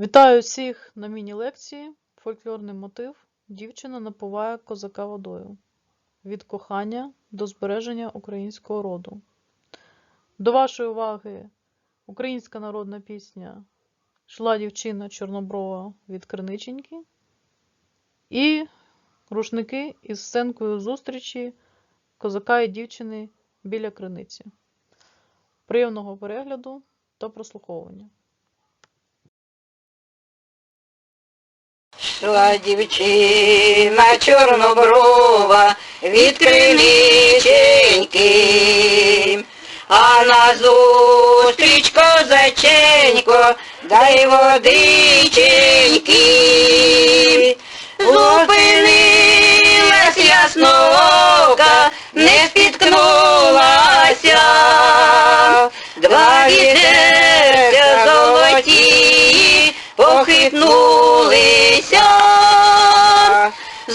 Вітаю всіх на міні-лекції. Фольклорний мотив Дівчина напуває козака водою. Від кохання до збереження українського роду. До вашої уваги українська народна пісня Шла дівчина Чорноброва від Криниченьки і рушники із сценкою зустрічі козака і дівчини біля криниці. Приємного перегляду та прослуховування. Шла дівчина чорноброва від криниченьки, а назустріч козаченько, дай водиченьки. Зупинилась ясноока,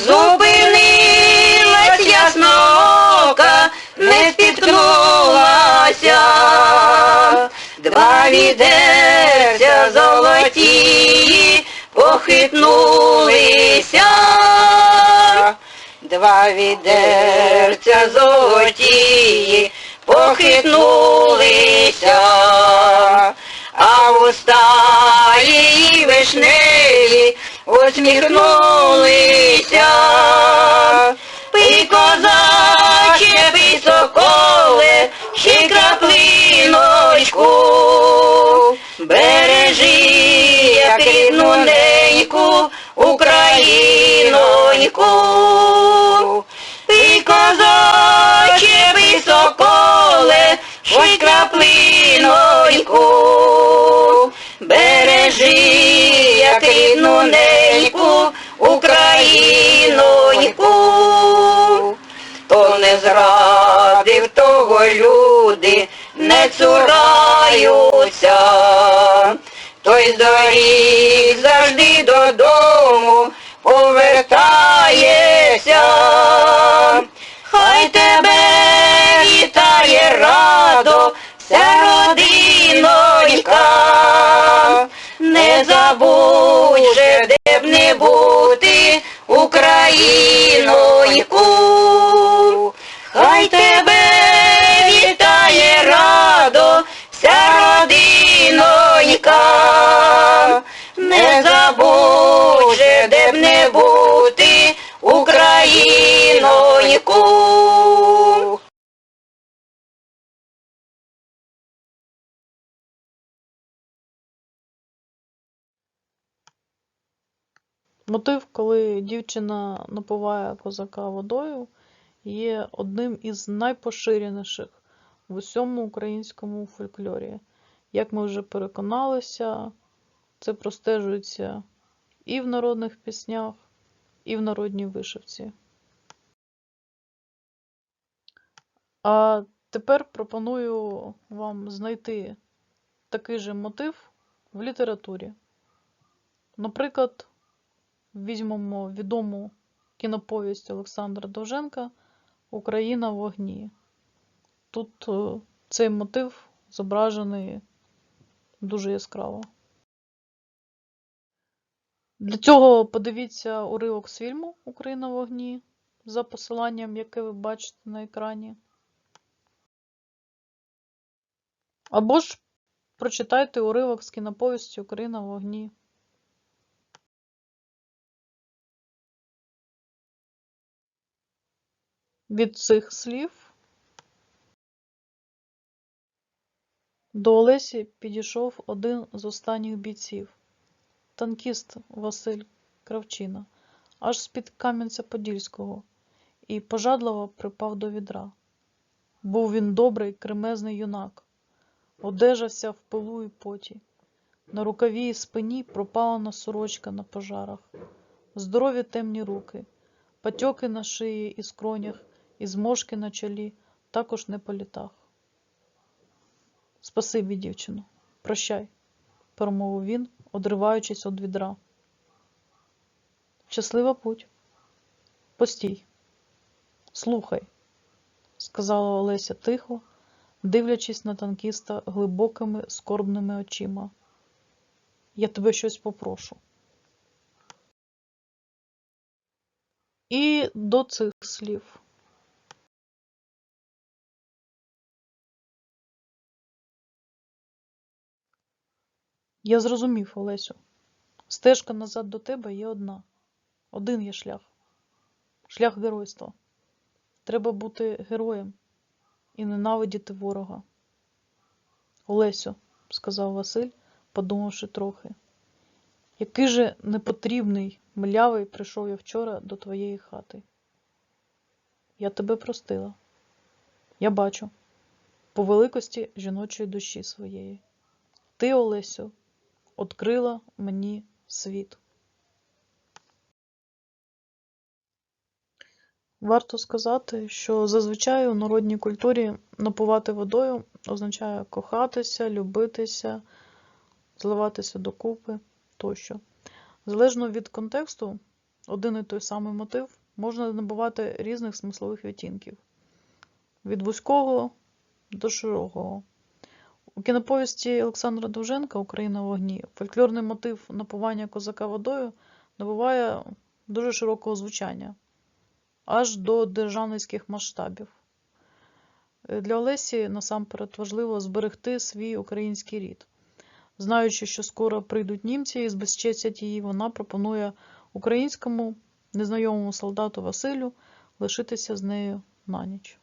зупинилась ясноока, не спіткнулася, два відерця золоті похитнулися, два відерця золоті похитнулися, а уста її вишневі Пий козаче, пий соколе, ще краплиночку, бережи, як рідну неньку, Україноньку. Пий козаче, не зрадив того люди, не цураються, той з завжди додому повертається. Хай тебе вітає радо, вся родинонька, не забудь же, де б не бути Україноньку. Забудь де б не бути Україноньку. Мотив, коли дівчина напуває козака водою, є одним із найпоширеніших в усьому українському фольклорі. Як ми вже переконалися, це простежується і в народних піснях, і в народній вишивці. А тепер пропоную вам знайти такий же мотив в літературі. Наприклад, візьмемо відому кіноповість Олександра Довженка Україна в вогні. Тут е, цей мотив зображений дуже яскраво. Для цього подивіться уривок з фільму Україна в вогні за посиланням, яке ви бачите на екрані. Або ж прочитайте уривок з кіноповісті Україна в вогні. Від цих слів до Олесі підійшов один з останніх бійців, танкіст Василь Кравчина, аж з-під Кам'янця-Подільського, і пожадливо припав до відра. Був він добрий, кремезний юнак, одежався в пилу і поті. На рукаві і спині пропалена сорочка на пожарах, здорові темні руки, патьоки на шиї і скронях, і зморшки на чолі, також не по літах. Спасибі, дівчино, прощай, промовив він, одриваючись від відра. Щаслива путь. Постій. Слухай, сказала Олеся тихо, дивлячись на танкіста глибокими скорбними очима. я тебе щось попрошу. І до цих слів. Я зрозумів, Олесю. Стежка назад до тебе є одна. Один є шлях. Шлях геройства. Треба бути героєм і ненавидіти ворога. Олесю, сказав Василь, подумавши трохи. Який же непотрібний, млявий прийшов я вчора до твоєї хати. Я тебе простила. Я бачу, по великості жіночої душі своєї. Ти, Олесю, odкрила мені світ. Варто сказати, що зазвичай у народній культурі напувати водою означає кохатися, любитися, зливатися докупи тощо. Залежно від контексту, один і той самий мотив можна набувати різних смислових відтінків. Від вузького до широкого. У кіноповісті Олександра Довженка Україна в вогні фольклорний мотив напування козака водою набуває дуже широкого звучання, аж до державницьких масштабів. Е, Для Олесі насамперед важливо зберегти свій український рід. Знаючи, що скоро прийдуть німці і збезчестять її, вона пропонує українському незнайомому солдату Василю лишитися з нею на ніч.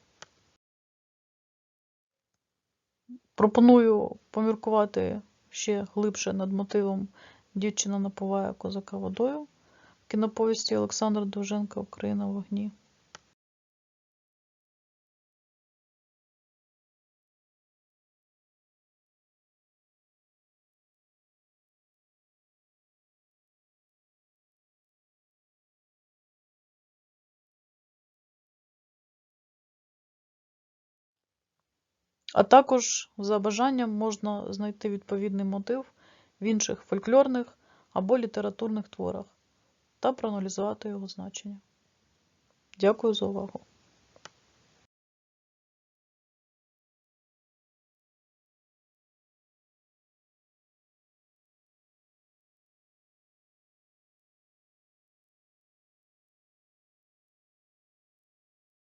Пропоную поміркувати ще глибше над мотивом Дівчина напуває козака водою в кіноповісті Олександра Довженка Україна в вогні. А також за бажанням можна знайти відповідний мотив в інших фольклорних або літературних творах та проаналізувати його значення. Дякую за увагу!